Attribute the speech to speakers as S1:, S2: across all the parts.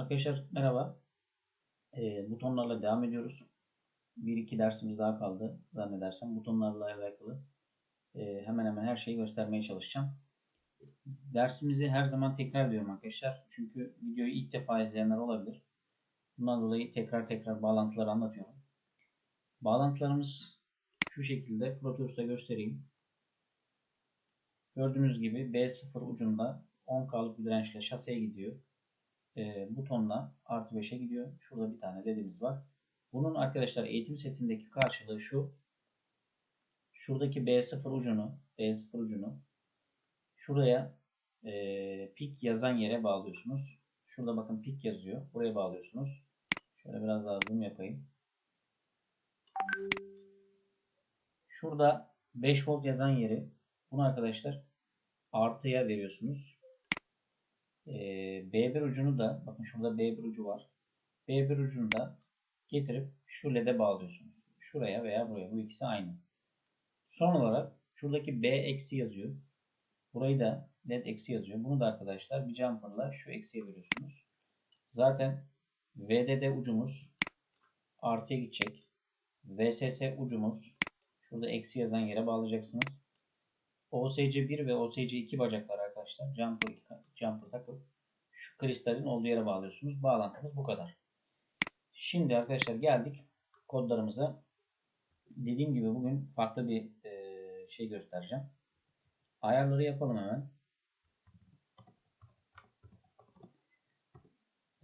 S1: Arkadaşlar merhaba. Ee, butonlarla devam ediyoruz. Bir iki dersimiz daha kaldı zannedersem. Butonlarla alakalı e, hemen hemen her şeyi göstermeye çalışacağım. Dersimizi her zaman tekrar diyorum arkadaşlar. Çünkü videoyu ilk defa izleyenler olabilir. Bundan dolayı tekrar tekrar bağlantıları anlatıyorum. Bağlantılarımız şu şekilde. Proteus'ta göstereyim. Gördüğünüz gibi B0 ucunda 10K'lık bir dirençle şaseye gidiyor e, butonla artı 5'e gidiyor. Şurada bir tane ledimiz var. Bunun arkadaşlar eğitim setindeki karşılığı şu. Şuradaki B0 ucunu, B0 ucunu şuraya e, pik yazan yere bağlıyorsunuz. Şurada bakın pik yazıyor. Buraya bağlıyorsunuz. Şöyle biraz daha zoom yapayım. Şurada 5 volt yazan yeri bunu arkadaşlar artıya veriyorsunuz. Ee, B1 ucunu da bakın şurada B1 ucu var. B1 ucunu da getirip şu led'e bağlıyorsunuz. Şuraya veya buraya. Bu ikisi aynı. Son olarak şuradaki B eksi yazıyor. Burayı da led eksi yazıyor. Bunu da arkadaşlar bir jumper'la şu eksiye veriyorsunuz. Zaten VDD ucumuz artıya gidecek. VSS ucumuz şurada eksi yazan yere bağlayacaksınız. OSC1 ve OSC2 bacaklar arkadaşlar. Jumper, jumper takıp şu kristalin olduğu yere bağlıyorsunuz. Bağlantımız bu kadar. Şimdi arkadaşlar geldik kodlarımıza. Dediğim gibi bugün farklı bir e, şey göstereceğim. Ayarları yapalım hemen.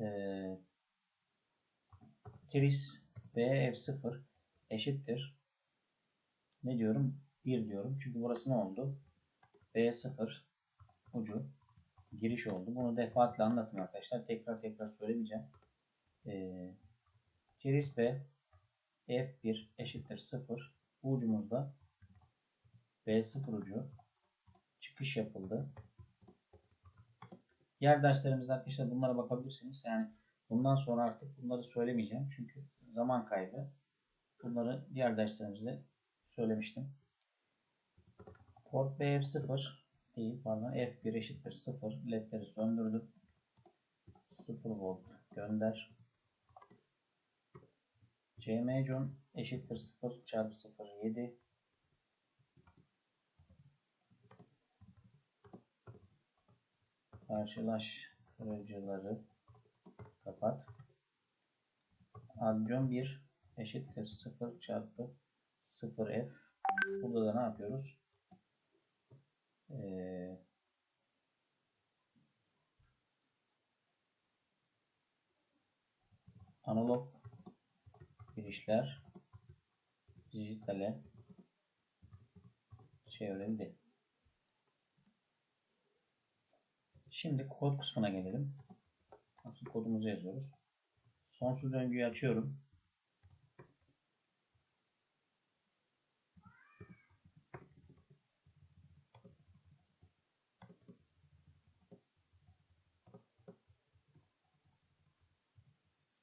S1: E, Tris BF0 eşittir. Ne diyorum? 1 diyorum. Çünkü burası ne oldu? B0 ucu giriş oldu. Bunu defaatle anlatın arkadaşlar. Tekrar tekrar söylemeyeceğim. Ee, Kiris B F1 eşittir 0. Bu ucumuzda B0 ucu çıkış yapıldı. Diğer derslerimizde arkadaşlar bunlara bakabilirsiniz. Yani bundan sonra artık bunları söylemeyeceğim. Çünkü zaman kaybı. Bunları diğer derslerimizde söylemiştim. Port BF0 değil pardon. F1 eşittir 0 ledleri söndürdüm 0 volt gönder. CMCon eşittir 0 çarpı 0 7 karşılaştırıcıları kapat. Adjon 1 eşittir 0 çarpı 0F burada da ne yapıyoruz ee, analog girişler dijitale çevrildi. Şimdi kod kısmına gelelim. Nasıl kodumuzu yazıyoruz. Sonsuz döngüyü açıyorum.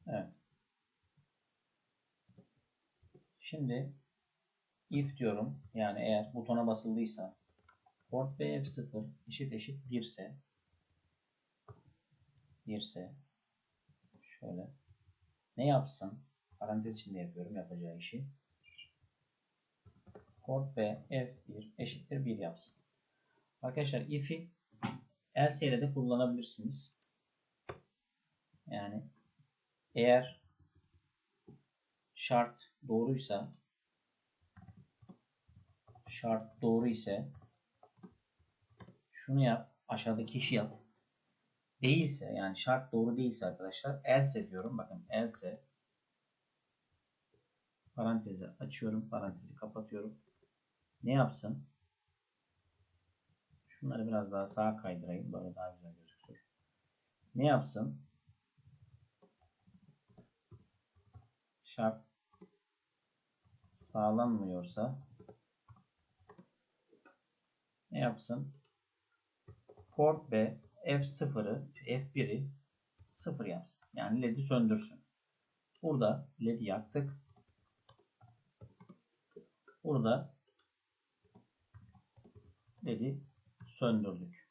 S1: Evet. Şimdi if diyorum. Yani eğer butona basıldıysa port bf0 eşit eşit 1 ise 1 ise şöyle ne yapsın? Parantez içinde yapıyorum yapacağı işi. Port B F1 eşittir 1 yapsın. Arkadaşlar if'i else ile de kullanabilirsiniz. Yani eğer şart doğruysa şart doğru ise şunu yap aşağıdaki işi yap. Değilse yani şart doğru değilse arkadaşlar else diyorum. Bakın else parantezi açıyorum parantezi kapatıyorum. Ne yapsın? Şunları biraz daha sağa kaydırayım böyle daha güzel gözüksün. Ne yapsın? Şart sağlanmıyorsa ne yapsın? Port B F0'ı F1'i 0 yapsın. Yani LED'i söndürsün. Burada LED'i yaktık. Burada LED'i söndürdük.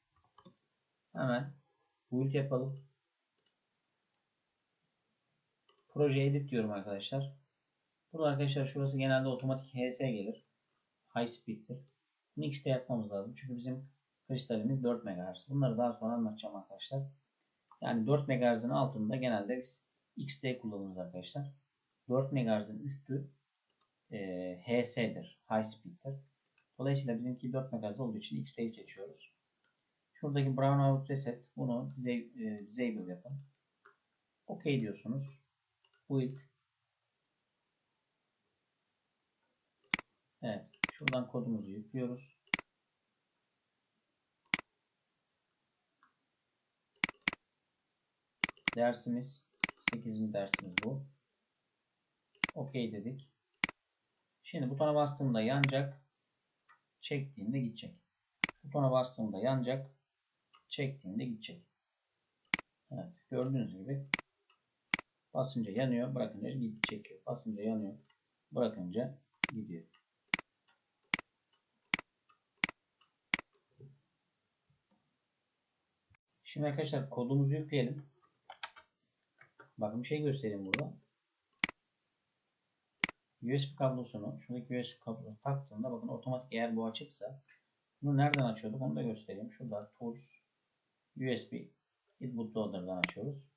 S1: Hemen build yapalım. Proje edit diyorum arkadaşlar. Burada arkadaşlar şurası genelde otomatik HS gelir. High speed'tir. Bunu X'te yapmamız lazım. Çünkü bizim kristalimiz 4 MHz. Bunları daha sonra anlatacağım arkadaşlar. Yani 4 MHz'in altında genelde biz XT kullanırız arkadaşlar. 4 MHz'in üstü e, HS'dir. High speed'tir. Dolayısıyla bizimki 4 MHz olduğu için XT'yi seçiyoruz. Şuradaki Brownout Reset bunu disa- e, disable yapın. OK diyorsunuz. Build. Evet. Şuradan kodumuzu yüklüyoruz. Dersimiz 8. dersimiz bu. OK dedik. Şimdi butona bastığımda yanacak. Çektiğimde gidecek. Butona bastığımda yanacak. Çektiğimde gidecek. Evet. Gördüğünüz gibi basınca yanıyor. Bırakınca gidecek. Basınca yanıyor. Bırakınca gidiyor. Şimdi arkadaşlar kodumuzu yükleyelim. Bakın bir şey göstereyim burada. USB kablosunu, şuradaki USB kablosunu taktığında bakın otomatik eğer bu açıksa bunu nereden açıyorduk onu da göstereyim. Şurada Tools USB It Bootloader'dan açıyoruz.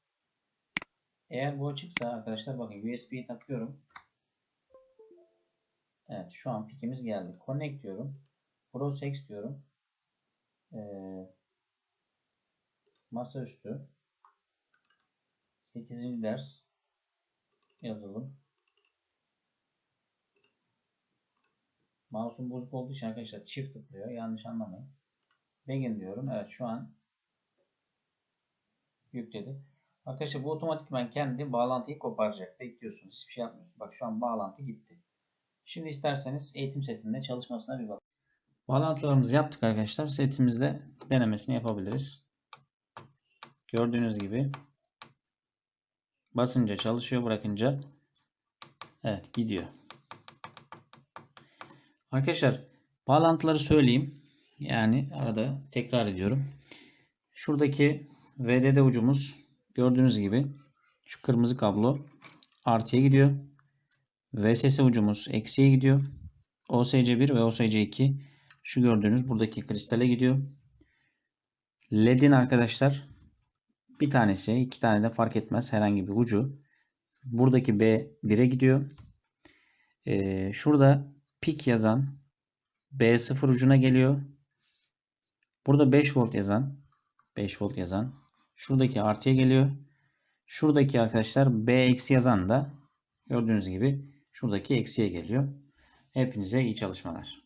S1: Eğer bu açıksa arkadaşlar bakın USB'yi takıyorum. Evet şu an pikimiz geldi. Connect diyorum. Prosex diyorum. Ee, masaüstü 8. ders yazılım. Mouse'um bozuk olduğu için arkadaşlar çift tıklıyor. Yanlış anlamayın. Begin diyorum. Evet şu an yükledi. Arkadaşlar bu otomatikman kendi bağlantıyı koparacak. Bekliyorsunuz. Hiçbir şey yapmıyorsunuz. Bak şu an bağlantı gitti. Şimdi isterseniz eğitim setinde çalışmasına bir bakın. Bağlantılarımızı yaptık arkadaşlar. Setimizde denemesini yapabiliriz. Gördüğünüz gibi basınca çalışıyor bırakınca evet gidiyor. Arkadaşlar bağlantıları söyleyeyim. Yani arada tekrar ediyorum. Şuradaki VDD ucumuz gördüğünüz gibi şu kırmızı kablo artıya gidiyor. VSS ucumuz eksiye gidiyor. OSC1 ve OSC2 şu gördüğünüz buradaki kristale gidiyor. LED'in arkadaşlar bir tanesi iki tane de fark etmez herhangi bir ucu. Buradaki B1'e gidiyor. Ee, şurada pik yazan B0 ucuna geliyor. Burada 5 volt yazan 5 volt yazan şuradaki artıya geliyor. Şuradaki arkadaşlar B eksi yazan da gördüğünüz gibi şuradaki eksiye geliyor. Hepinize iyi çalışmalar.